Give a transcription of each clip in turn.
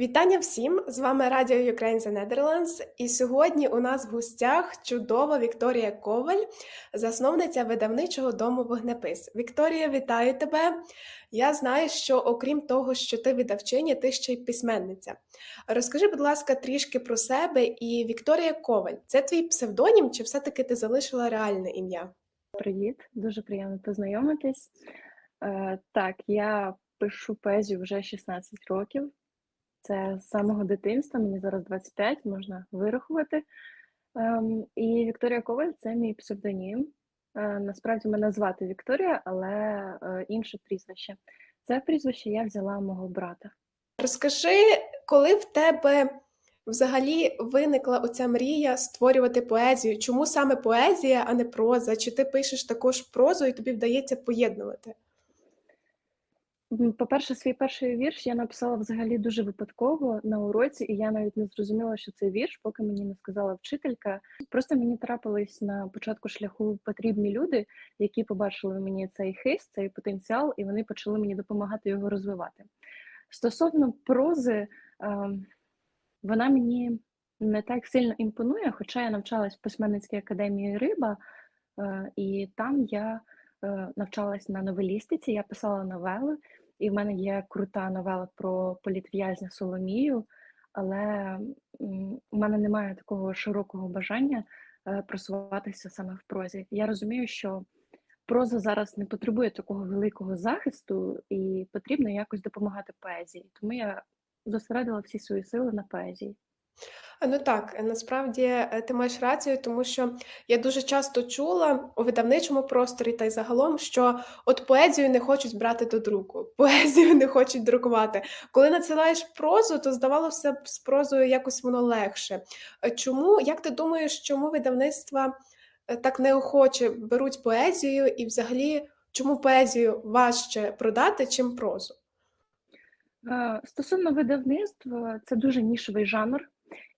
Вітання всім! З вами Радіо Ukraine The Netherlands. І сьогодні у нас в гостях чудова Вікторія Коваль, засновниця видавничого дому Вогнепис. Вікторія, вітаю тебе! Я знаю, що окрім того, що ти видавчиня, ти ще й письменниця. Розкажи, будь ласка, трішки про себе і Вікторія Коваль. Це твій псевдонім, чи все-таки ти залишила реальне ім'я? Привіт, дуже приємно познайомитись. Е, так, я пишу поезію вже 16 років. Це з самого дитинства, мені зараз 25, можна вирахувати. Ем, і Вікторія Коваль це мій псевдонім. Е, насправді мене звати Вікторія, але е, інше прізвище. Це прізвище я взяла мого брата. Розкажи, коли в тебе взагалі виникла оця мрія створювати поезію? Чому саме поезія, а не проза? Чи ти пишеш також прозу і тобі вдається поєднувати? По-перше, свій перший вірш я написала взагалі дуже випадково на уроці, і я навіть не зрозуміла, що це вірш, поки мені не сказала вчителька. Просто мені трапились на початку шляху потрібні люди, які побачили мені цей хист, цей потенціал, і вони почали мені допомагати його розвивати. Стосовно прози, ем, вона мені не так сильно імпонує, хоча я навчалась в письменницькій академії Риба, е, і там я е, навчалась на новелістиці, я писала новели, і в мене є крута новела про політв'язня Соломію, але у мене немає такого широкого бажання е, просуватися саме в прозі. Я розумію, що проза зараз не потребує такого великого захисту, і потрібно якось допомагати поезії. Тому я зосередила всі свої сили на поезії. Ну так, е, насправді е, ти маєш рацію, тому що я дуже часто чула у видавничому просторі та й загалом, що от поезію не хочуть брати до друку, поезію не хочуть друкувати. Коли надсилаєш прозу, то здавалося б, з прозою якось воно легше. Е, Чому, як ти думаєш, чому видавництва так неохоче беруть поезію, і взагалі чому поезію важче продати, чим прозу? Стосовно видавництва, це дуже нішевий жанр,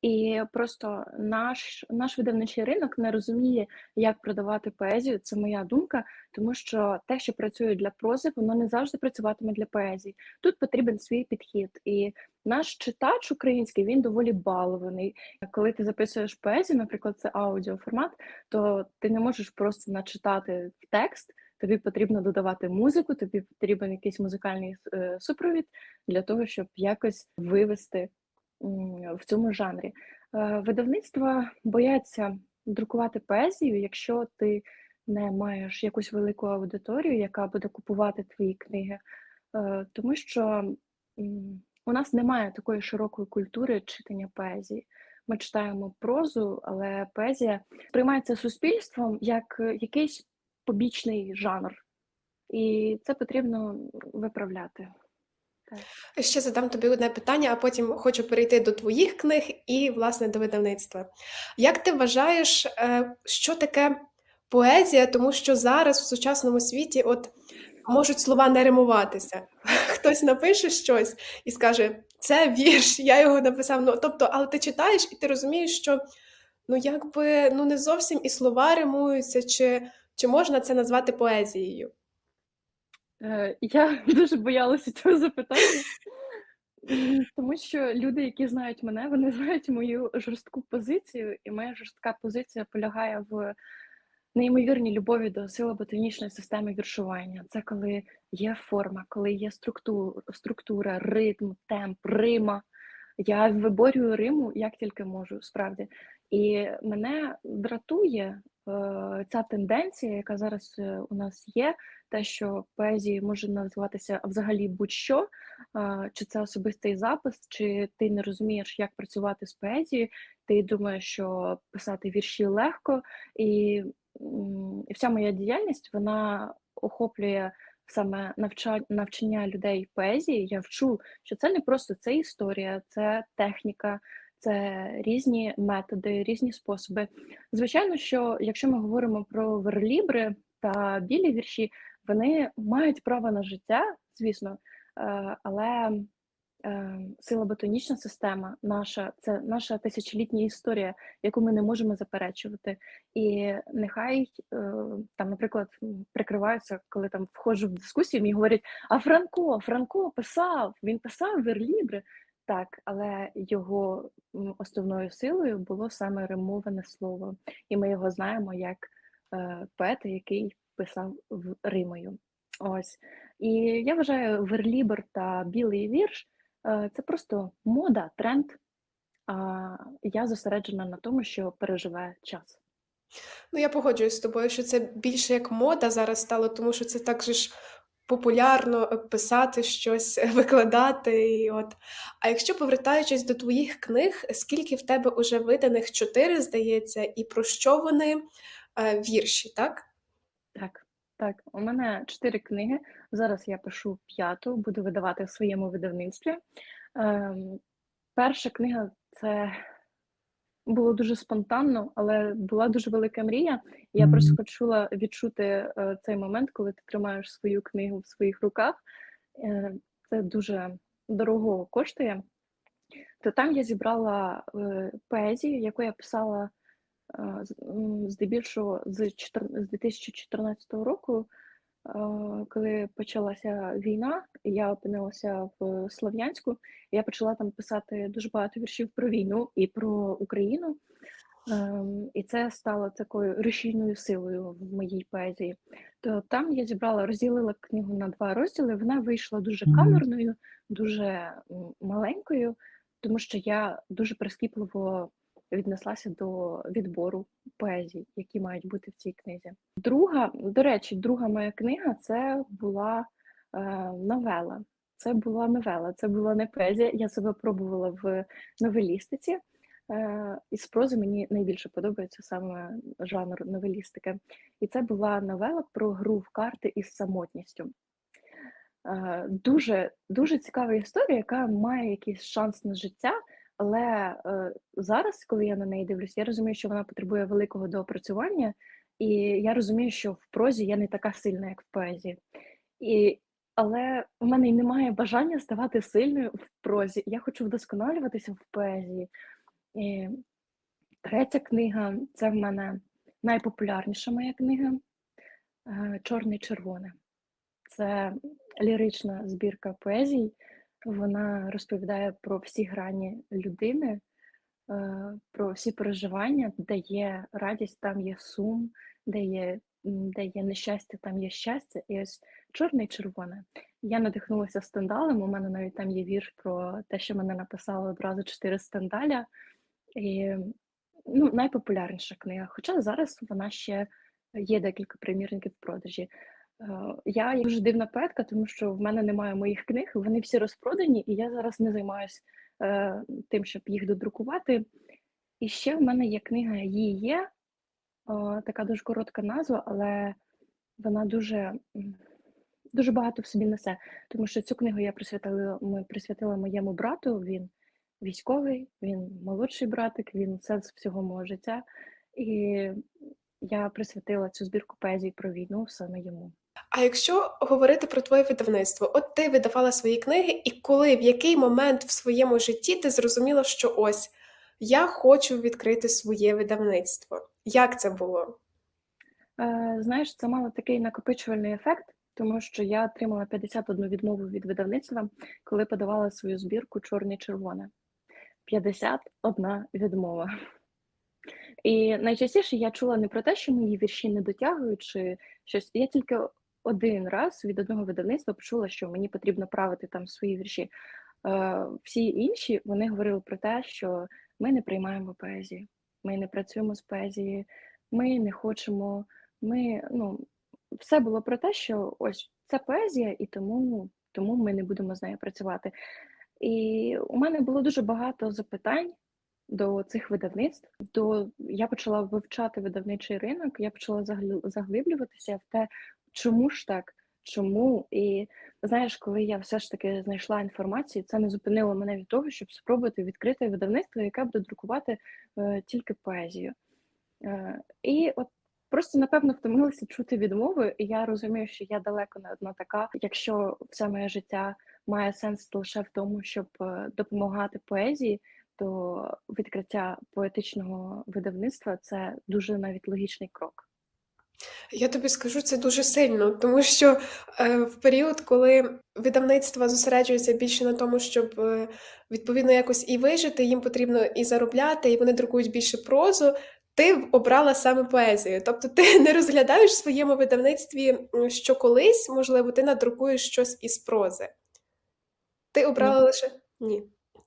і просто наш, наш видавничий ринок не розуміє, як продавати поезію. Це моя думка, тому що те, що працює для прози, воно не завжди працюватиме для поезії. Тут потрібен свій підхід. І наш читач український він доволі балований. Коли ти записуєш поезію, наприклад, це аудіоформат, то ти не можеш просто начитати текст. Тобі потрібно додавати музику, тобі потрібен якийсь музикальний е, супровід для того, щоб якось вивести в цьому жанрі. Е, Видавництва бояться друкувати поезію, якщо ти не маєш якусь велику аудиторію, яка буде купувати твої книги, Е, тому що у нас немає такої широкої культури читання поезії. Ми читаємо прозу, але поезія сприймається суспільством як якийсь побічний жанр, і це потрібно виправляти. Ще задам тобі одне питання, а потім хочу перейти до твоїх книг і, власне, до видавництва. Як ти вважаєш, е, що таке поезія? Тому що зараз в сучасному світі от можуть слова не римуватися. Хтось напише щось і скаже, це вірш, я його написав. Ну, тобто, але ти читаєш і ти розумієш, що ну якби ну не зовсім і слова римуються, чи, чи можна це назвати поезією? Е, Я дуже боялася цього запитання, тому що люди, які знають мене, вони знають мою жорстку позицію, і моя жорстка позиція полягає в неймовірній любові до силоботанічної системи віршування. Це коли є форма, коли є структура, структура, ритм, темп, рима. Я виборюю риму як тільки можу, справді. І мене дратує ця тенденція, яка зараз е, у нас є, те, що поезії може називатися взагалі будь-що, е, чи це особистий запис, чи ти не розумієш, як працювати з поезією, ти думаєш, що писати вірші легко, і, і вся моя діяльність вона охоплює саме навча, навчання людей поезії. Я вчу, що це не просто це історія, це техніка. Це різні методи, різні способи. Звичайно, що якщо ми говоримо про верлібри та білі вірші, вони мають право на життя, звісно, е, але е, силоботанічна система наша це наша тисячолітня історія, яку ми не можемо заперечувати. І нехай е, там, наприклад, прикриваються, коли там входжу в дискусію, мені говорять: а Франко, Франко писав, він писав верлібри. Так, але його м, основною силою було саме римоване слово, і ми його знаємо як е, поета, який писав в Римою. Ось. І я вважаю, верлібр та білий вірш е, це просто мода, тренд. А я зосереджена на тому, що переживе час. Ну, я погоджуюсь з тобою, що це більше як мода зараз стало, тому що це так же ж популярно писати щось, викладати. І от. А якщо повертаючись до твоїх книг, скільки в тебе уже виданих? Чотири, здається, і про що вони Е, вірші, так? Так, так, у мене чотири книги. Зараз я пишу п'яту, буду видавати в своєму видавництві. Ем, перша книга це було дуже спонтанно, але була дуже велика мрія. Я просто хотіла відчути е, цей момент, коли ти тримаєш свою книгу в своїх руках. Е, це дуже дорого коштує. То там я зібрала е, поезію, яку я писала е, здебільшого з, 14 з 2014 року, коли почалася війна, я опинилася в Слов'янську. Я почала там писати дуже багато віршів про війну і про Україну. Ем, І це стало такою рушійною силою в моїй поезії. То там я зібрала, розділила книгу на два розділи. Вона вийшла дуже камерною, дуже маленькою, тому що я дуже прискіпливо віднеслася до відбору поезій, які мають бути в цій книзі. Друга, до речі, друга моя книга це була е, новела. Це була новела, це була не поезія. Я себе пробувала в новелістиці. Е, Із прози мені найбільше подобається саме жанр новелістики. І це була новела про гру в карти із самотністю. Е, Дуже, дуже цікава історія, яка має якийсь шанс на життя. Але е, зараз, коли я на неї дивлюсь, я розумію, що вона потребує великого доопрацювання, і я розумію, що в прозі я не така сильна, як в поезії. І, але в мене й немає бажання ставати сильною в прозі. Я хочу вдосконалюватися в поезії. І третя книга це в мене найпопулярніша моя книга е, Чорне-червоне. Це лірична збірка поезій. Вона розповідає про всі грані людини, е, про всі переживання, де є радість, там є сум, де є, де є нещастя, там є щастя. І ось чорне і червоне. Я надихнулася стендалем. У мене навіть там є вірш про те, що мене написали одразу чотири стендаля. І ну, найпопулярніша книга. Хоча зараз вона ще є декілька примірників в продажі. Е, Я дуже дивна поетка, тому що в мене немає моїх книг, вони всі розпродані, і я зараз не займаюся е, тим, щоб їх додрукувати. І ще в мене є книга її є, е, така дуже коротка назва, але вона дуже, дуже багато в собі несе. Тому що цю книгу я присвятила, ми присвятила моєму брату. Він військовий, він молодший братик, він сенс всього мого життя. І я присвятила цю збірку поезій про війну саме йому. А якщо говорити про твоє видавництво, от ти видавала свої книги, і коли, в який момент в своєму житті ти зрозуміла, що ось я хочу відкрити своє видавництво? Як це було? Е, Знаєш, це мало такий накопичувальний ефект, тому що я отримала 51 відмову від видавництва, коли подавала свою збірку чорне червоне. 51 відмова. І найчастіше я чула не про те, що мої вірші не дотягують чи щось. Я тільки один раз від одного видавництва почула, що мені потрібно правити там свої вірші. Е, Всі інші вони говорили про те, що ми не приймаємо поезію, ми не працюємо з поезією, ми не хочемо. Ми ну все було про те, що ось це поезія, і тому, тому ми не будемо з нею працювати. І у мене було дуже багато запитань до цих видавництв. До я почала вивчати видавничий ринок, я почала загл- заглиблюватися в те, чому ж так, чому. І знаєш, коли я все ж таки знайшла інформацію, це не зупинило мене від того, щоб спробувати відкрити видавництво, яке буде друкувати е, тільки поезію. Е, і от просто напевно втомилася чути відмови, і я розумію, що я далеко не одна така. Якщо все моє життя має сенс лише в тому, щоб е, допомагати поезії, то відкриття поетичного видавництва це дуже навіть логічний крок. Я тобі скажу, це дуже сильно, тому що е, в період, коли видавництва зосереджуються більше на тому, щоб е, відповідно якось і вижити, їм потрібно і заробляти, і вони друкують більше прозу. Ти обрала саме поезію. Тобто ти не розглядаєш в своєму видавництві, що колись, можливо, ти надрукуєш щось із прози. Ти обрала Ні. лише ні.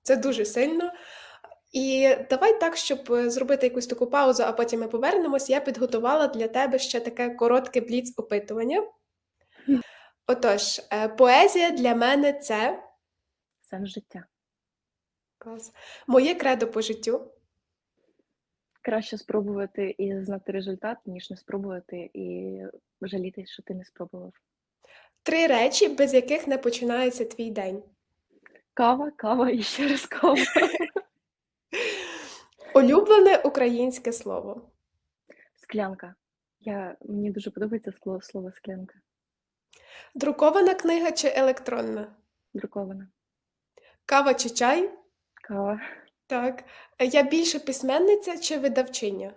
Це дуже сильно. І давай так, щоб е, зробити якусь таку паузу, а потім ми повернемось. Я підготувала для тебе ще таке коротке бліц-опитування. Отож, е, поезія для мене це Сенс життя. клас. Моє кредо по життю. Краще спробувати і знати результат, ніж не спробувати і жаліти, що ти не спробував. Три речі, без яких не починається твій день. Кава, кава і ще раз кава. Улюблене українське слово. Склянка. Я, мені дуже подобається слово, слово склянка. Друкована книга чи електронна? Друкована. Кава чи чай? Кава. Так. Я більше письменниця чи видавчиня?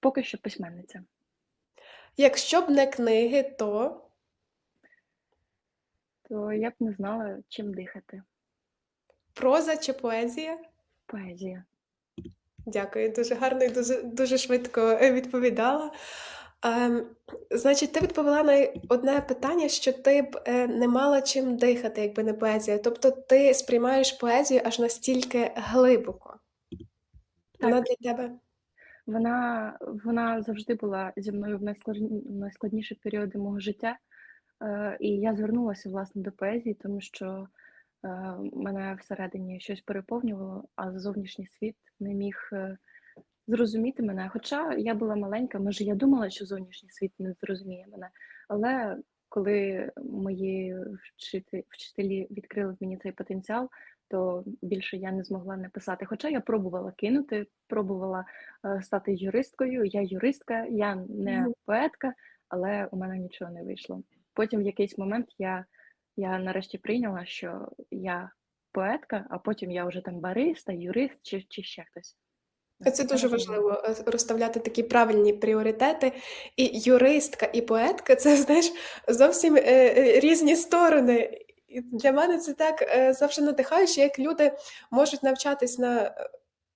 Поки що письменниця. Якщо б не книги, то То я б не знала, чим дихати. проза чи поезія? Поезія. Дякую, дуже гарно і дуже, дуже швидко е, відповідала. Ем, значить, ти відповіла на одне питання, що ти б е, не мала чим дихати, якби не поезія. Тобто ти сприймаєш поезію аж настільки глибоко. Вона Так. для тебе. Вона, вона завжди була зі мною в найскладні, в найскладніші періоди мого життя. Е, і я звернулася власне до поезії, тому що мене всередині щось переповнювало, а зовнішній світ не міг е, зрозуміти мене. Хоча я була маленька, може, я думала, що зовнішній світ не зрозуміє мене. Але коли мої вчителі, відкрили в мені цей потенціал, то більше я не змогла написати. Хоча я пробувала кинути, пробувала е, стати юристкою. Я юристка, я не поетка, але у мене нічого не вийшло. Потім в якийсь момент я, я нарешті прийняла, що я поетка, а потім я вже там бариста, юрист чи, чи ще хтось. Це дуже важливо е, розставляти такі правильні пріоритети. І юристка, і поетка це, знаєш, зовсім е, е, різні сторони. І для мене це так е, завжди надихаюче, як люди можуть навчатись на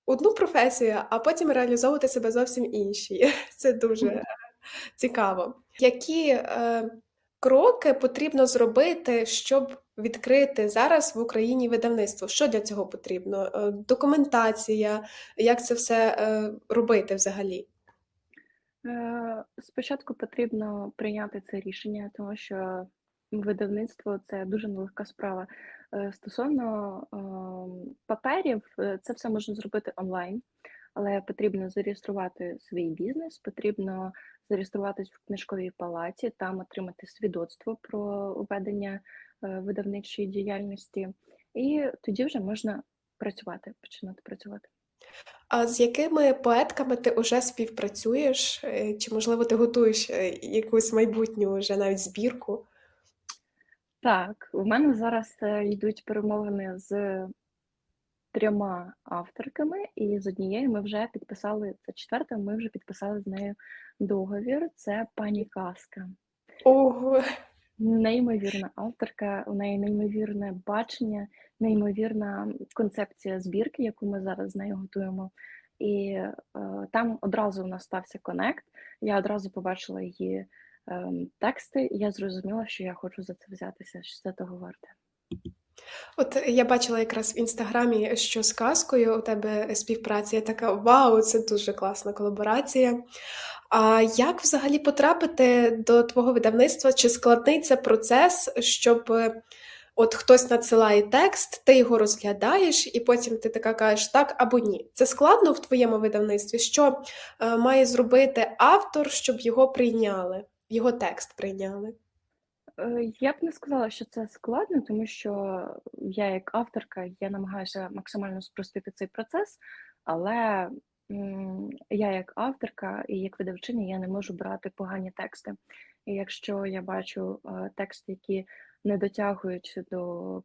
одну професію, а потім реалізовувати себе зовсім іншій. Це дуже цікаво. Які е, кроки потрібно зробити, щоб відкрити зараз в Україні видавництво? Що для цього потрібно? Е, Документація, як це все е, робити взагалі? Е, Спочатку потрібно прийняти це рішення, тому що видавництво це дуже нелегка справа. Стосовно ем, паперів, це все можна зробити онлайн, але потрібно зареєструвати свій бізнес, потрібно зареєструватись в книжковій палаті, там отримати свідоцтво про ведення е, видавничої діяльності, і тоді вже можна працювати, починати працювати. А з якими поетками ти вже співпрацюєш? Е, Чи, можливо, ти готуєш е, якусь майбутню вже навіть збірку? Так, у мене зараз йдуть перемовини з трьома авторками, і з однією ми вже підписали, це четверта, ми вже підписали з нею договір. Це пані Казка. Ого, Неймовірна авторка, у неї неймовірне бачення, неймовірна концепція збірки, яку ми зараз з нею готуємо. І е, там одразу у нас стався конект. Я одразу побачила її ем, тексти, і я зрозуміла, що я хочу за це взятися, що це того варте. От я бачила якраз в інстаграмі, що з казкою у тебе співпраця. Я така вау, це дуже класна колаборація. А як взагалі потрапити до твого видавництва? Чи складний це процес, щоб е, от хтось надсилає текст, ти його розглядаєш, і потім ти така кажеш так або ні? Це складно в твоєму видавництві? Що е, має зробити автор, щоб його прийняли, його текст прийняли? Е, Я б не сказала, що це складно, тому що я як авторка я намагаюся максимально спростити цей процес, але я як авторка і як видавчиня я не можу брати погані тексти. І якщо я бачу е, тексти, які не дотягують до,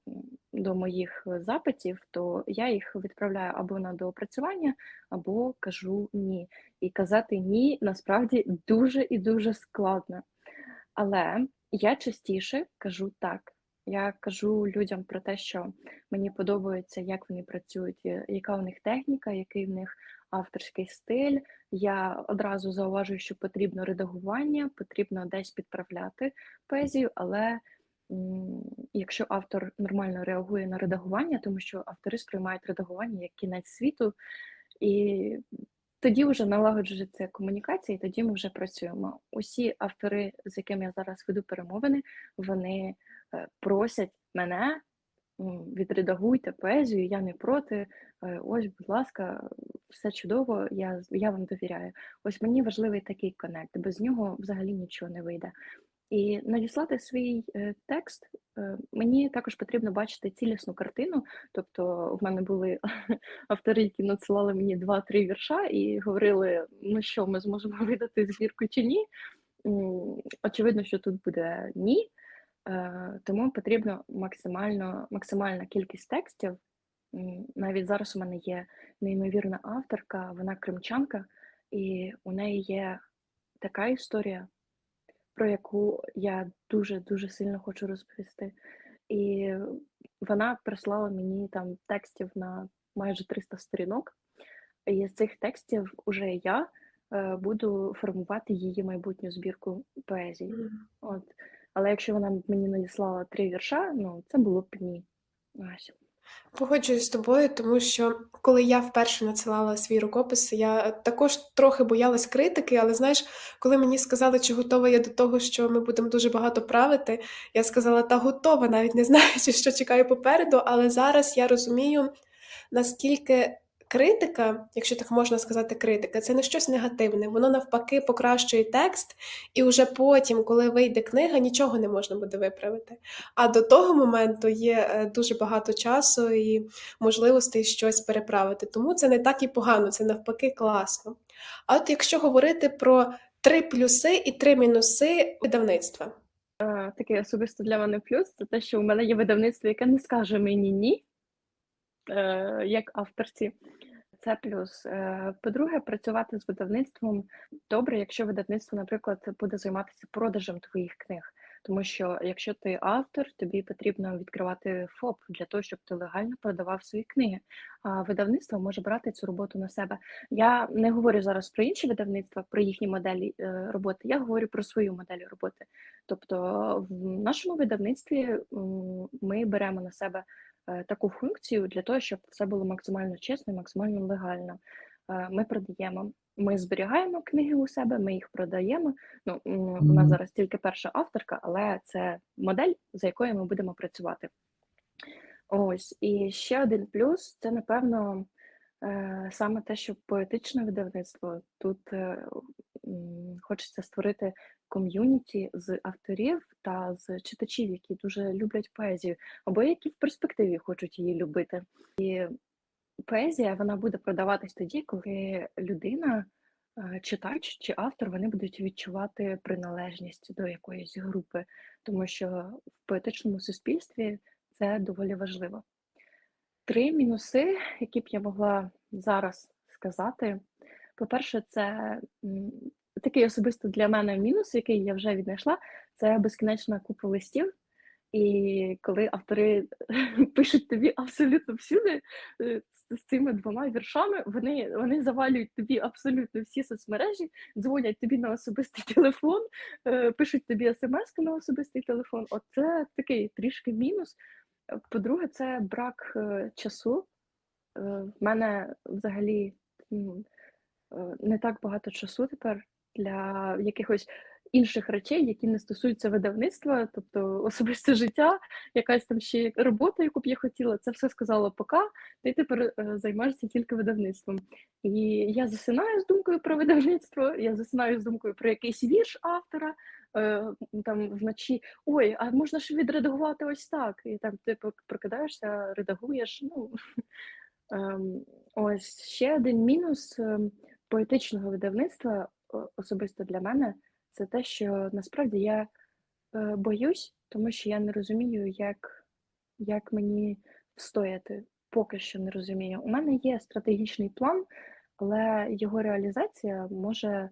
до моїх запитів, то я їх відправляю або на доопрацювання, або кажу ні. І казати ні насправді дуже і дуже складно. Але я частіше кажу так. Я кажу людям про те, що мені подобається, як вони працюють, е, яка у них техніка, який в них авторський стиль. Я одразу зауважую, що потрібно редагування, потрібно десь підправляти поезію, але якщо автор нормально реагує на редагування, тому що автори сприймають редагування як кінець світу, і тоді вже налагоджується комунікація, і тоді ми вже працюємо. Усі автори, з якими я зараз веду перемовини, вони е, просять мене відредагуйте поезію, я не проти. е, Ось, будь ласка, все чудово, я, я вам довіряю. Ось мені важливий такий коннект, без нього взагалі нічого не вийде. І надіслати свій е, текст е, мені також потрібно бачити цілісну картину. Тобто, в мене були автори, які надсилали мені два-три вірша і говорили: ну що, ми зможемо видати збірку чи ні. Очевидно, що тут буде ні. Е, Тому потрібно максимально, максимальна кількість текстів. Навіть зараз у мене є неймовірна авторка, вона кримчанка, і у неї є така історія, про яку я дуже-дуже сильно хочу розповісти. І вона прислала мені там текстів на майже 300 сторінок. І з цих текстів уже я е, буду формувати її майбутню збірку поезії. Мгм. От. Але якщо вона мені надіслала три вірша, ну це було б ні. Ось. Погоджуюсь з тобою, тому що коли я вперше надсилала свій рукопис, я також трохи боялась критики, але знаєш, коли мені сказали, чи готова я до того, що ми будемо дуже багато правити, я сказала, та готова, навіть не знаючи, що чекаю попереду. Але зараз я розумію, наскільки критика, якщо так можна сказати, критика, це не щось негативне, воно навпаки покращує текст, і вже потім, коли вийде книга, нічого не можна буде виправити. А до того моменту є е, дуже багато часу і можливостей щось переправити. Тому це не так і погано, це навпаки класно. А от якщо говорити про три плюси і три мінуси видавництва. Такий особисто для мене плюс це те, що у мене є видавництво, яке не скаже мені ні, е, як авторці. Це плюс. Е, По-друге, працювати з видавництвом добре, якщо видавництво, наприклад, буде займатися продажем твоїх книг. Тому що якщо ти автор, тобі потрібно відкривати ФОП для того, щоб ти легально продавав свої книги. А видавництво може брати цю роботу на себе. Я не говорю зараз про інші видавництва, про їхні моделі е, роботи. Я говорю про свою модель роботи. Тобто, в нашому видавництві ми беремо на себе таку функцію для того, щоб все було максимально чесно і максимально легально. Е, Ми продаємо, ми зберігаємо книги у себе, ми їх продаємо. Ну, у нас зараз тільки перша авторка, але це модель, за якою ми будемо працювати. Ось, і ще один плюс це, напевно, е, саме те, що поетичне видавництво. Тут е, хочеться створити ком'юніті з авторів та з читачів, які дуже люблять поезію, або які в перспективі хочуть її любити. І поезія вона буде продаватись тоді, коли людина, е, читач чи автор, вони будуть відчувати приналежність до якоїсь групи, тому що в поетичному суспільстві це доволі важливо. Три мінуси, які б я могла зараз сказати. По-перше, це такий особисто для мене мінус, який я вже віднайшла, це безкінечна купа листів. І коли автори пишуть тобі абсолютно всюди е, з, цими двома віршами, вони, вони завалюють тобі абсолютно всі соцмережі, дзвонять тобі на особистий телефон, е, пишуть тобі смс на особистий телефон. Оце такий трішки мінус. Е, По-друге, це брак е, часу. Е, В мене взагалі е, не так багато часу тепер для якихось інших речей, які не стосуються видавництва, тобто особисте життя, якась там ще робота, яку б я хотіла, це все сказала пока, ти тепер е, займаєшся тільки видавництвом. І я засинаю з думкою про видавництво, я засинаю з думкою про якийсь вірш автора. е, Там вночі ой, а можна ж відредагувати ось так. І там ти пок- прокидаєшся, редагуєш. Ну ем, ось ще один мінус ем, поетичного видавництва, особисто для мене, це те, що насправді я Е, боюсь, тому що я не розумію, як, як мені встояти. Поки що не розумію. У мене є стратегічний план, але його реалізація може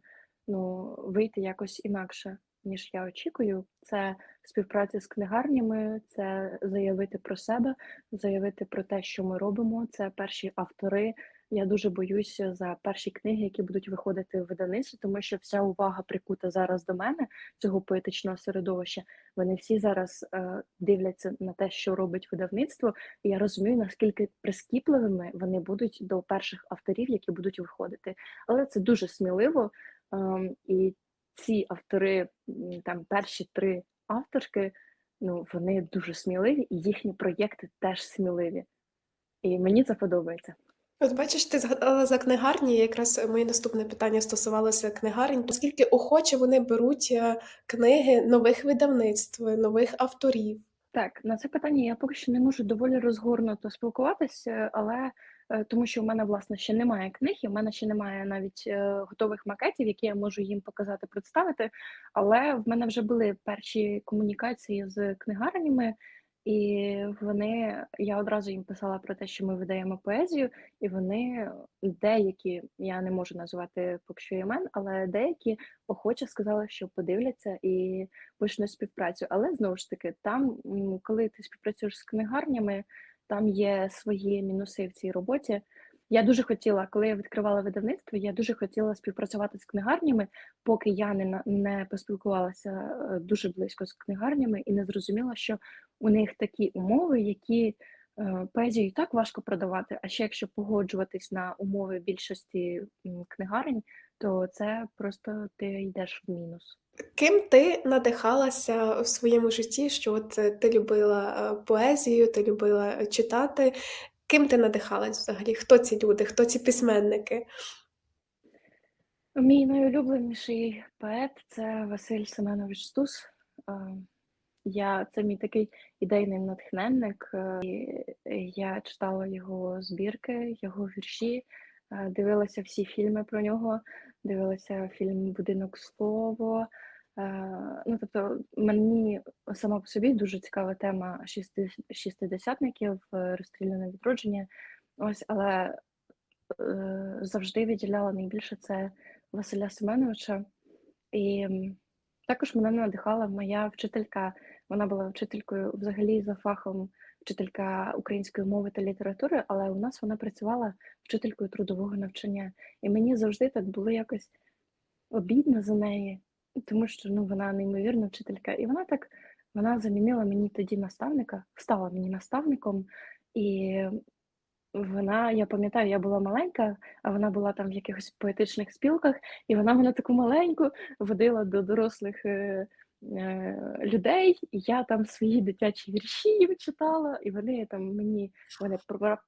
ну, вийти якось інакше, ніж я очікую. Це співпраця з книгарнями, це заявити про себе, заявити про те, що ми робимо. Це перші автори. Я дуже боюся за перші книги, які будуть виходити в видавництві, тому що вся увага прикута зараз до мене, цього поетичного середовища. Вони всі зараз е, дивляться на те, що робить видавництво, і я розумію, наскільки прискіпливими вони будуть до перших авторів, які будуть виходити. Але це дуже сміливо. Ем, і ці автори, там перші три авторки, ну вони дуже сміливі, і їхні проєкти теж сміливі. І мені це подобається. От бачиш, ти згадала за книгарні, якраз моє наступне питання стосувалося книгарень. Наскільки охоче вони беруть е, книги нових видавництв, нових авторів? Так, на це питання я поки що не можу доволі розгорнуто спілкуватися, але е, тому що в мене власне ще немає книг, і в мене ще немає навіть е, готових макетів, які я можу їм показати, представити. Але в мене вже були перші комунікації з книгарнями, і вони я одразу їм писала про те, що ми видаємо поезію, і вони деякі, я не можу назвати поки що імен, але деякі охоче сказали, що подивляться і почнуть співпрацю. Але знову ж таки, там, коли ти співпрацюєш з книгарнями, там є свої мінуси в цій роботі. Я дуже хотіла, коли я відкривала видавництво, я дуже хотіла співпрацювати з книгарнями, поки я не не поспілкувалася е, дуже близько з книгарнями і не зрозуміла, що у них такі умови, які е, поезію і так важко продавати. А ще якщо погоджуватись на умови більшості книгарень, то це просто ти йдеш в мінус. Ким ти надихалася в своєму житті, що от е, ти любила поезію, ти любила читати? Ким ти надихалась взагалі? Хто ці люди, хто ці письменники? Мій найулюбленіший поет це Василь Семенович Стус. Я, це мій такий ідейний натхненник. е, Я читала його збірки, його вірші, е, дивилася всі фільми про нього, дивилася фільм Будинок Слово. Е, Ну, тобто, мені сама по собі дуже цікава тема шістидесятників, е, розстріляне відродження. Ось, але е, завжди виділяла найбільше це Василя Семеновича. І також мене надихала моя вчителька. Вона була вчителькою взагалі за фахом вчителька української мови та літератури, але у нас вона працювала вчителькою трудового навчання. І мені завжди так було якось обідно за неї, тому що ну, вона неймовірна вчителька. І вона так вона замінила мені тоді наставника, стала мені наставником. І вона, я пам'ятаю, я була маленька, а вона була там в якихось поетичних спілках, і вона мене таку маленьку водила до дорослих е, людей. І я там свої дитячі вірші їм читала, і вони там мені вони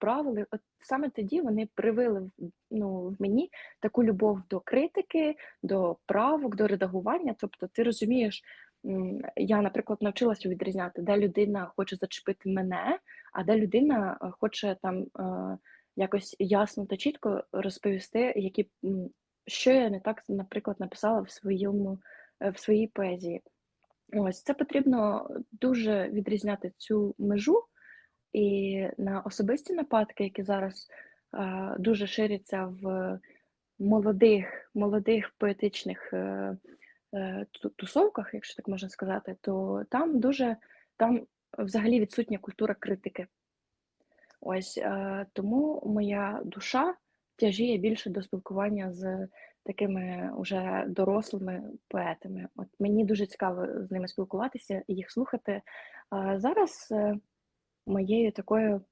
правили. От саме тоді вони привили ну, в мені таку любов до критики, до правок, до редагування. Тобто, ти розумієш, я, наприклад, навчилася відрізняти, де людина хоче зачепити мене, а де людина е, хоче там е, якось ясно та чітко розповісти, які, що я не так, наприклад, написала в своєму е, в своїй поезії. Ось це потрібно дуже відрізняти цю межу, і на особисті нападки, які зараз е, дуже ширяться в молодих, молодих поетичних е, е, тусовках, якщо так можна сказати, то там дуже там взагалі відсутня культура критики. Ось е, тому моя душа тяжіє більше до спілкування з такими уже дорослими поетами. От мені дуже цікаво з ними спілкуватися і їх слухати. А зараз е, моєю такою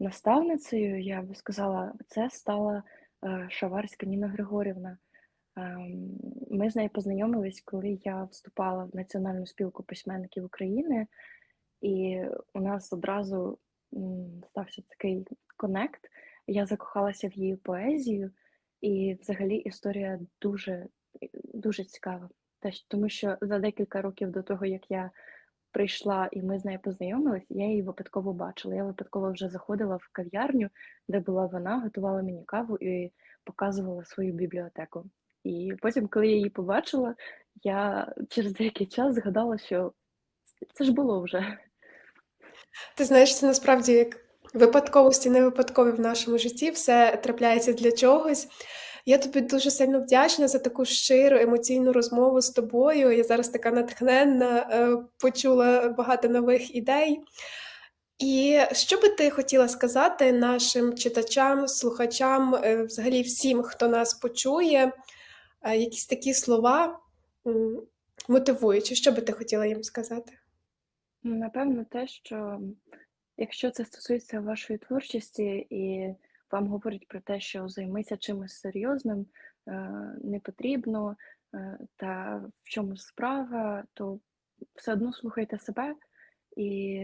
наставницею, я би сказала, це стала е, Шаварська Ніна Григорівна. Ем, Ми з нею познайомились, коли я вступала в Національну спілку письменників України, і у нас одразу стався такий конект. Я закохалася в її поезію, і взагалі історія дуже, дуже цікава. Тому що за декілька років до того, як я прийшла і ми з нею познайомились, я її випадково бачила. Я випадково вже заходила в кав'ярню, де була вона, готувала мені каву і показувала свою бібліотеку. І потім, коли я її побачила, я через деякий час згадала, що це ж було вже. Ти знаєш, це насправді як випадковості не випадкові в нашому житті, все трапляється для чогось. Я тобі дуже сильно вдячна за таку щиру емоційну розмову з тобою. Я зараз така натхненна, е, почула багато нових ідей. І що би ти хотіла сказати нашим читачам, слухачам, е, взагалі всім, хто нас почує, е, якісь такі слова мотивуючі, що би ти хотіла їм сказати? Ну, Напевно, те, що якщо це стосується вашої творчості і вам говорять про те, що займися чимось серйозним, е, не потрібно, е, та в чому справа, то все одно слухайте себе. І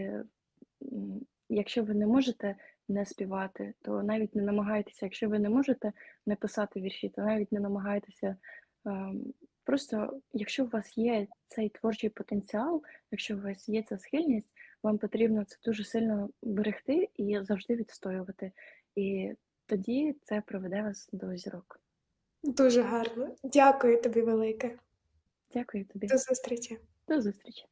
якщо ви не можете не співати, то навіть не намагайтеся. Якщо ви не можете не писати вірші, то навіть не намагайтеся. ем, Просто, якщо у вас є цей творчий потенціал, якщо у вас є ця схильність, вам потрібно це дуже сильно берегти і завжди відстоювати. І тоді це приведе вас до зірок. Дуже гарно. Дякую тобі велике. Дякую тобі. До зустрічі. До зустрічі.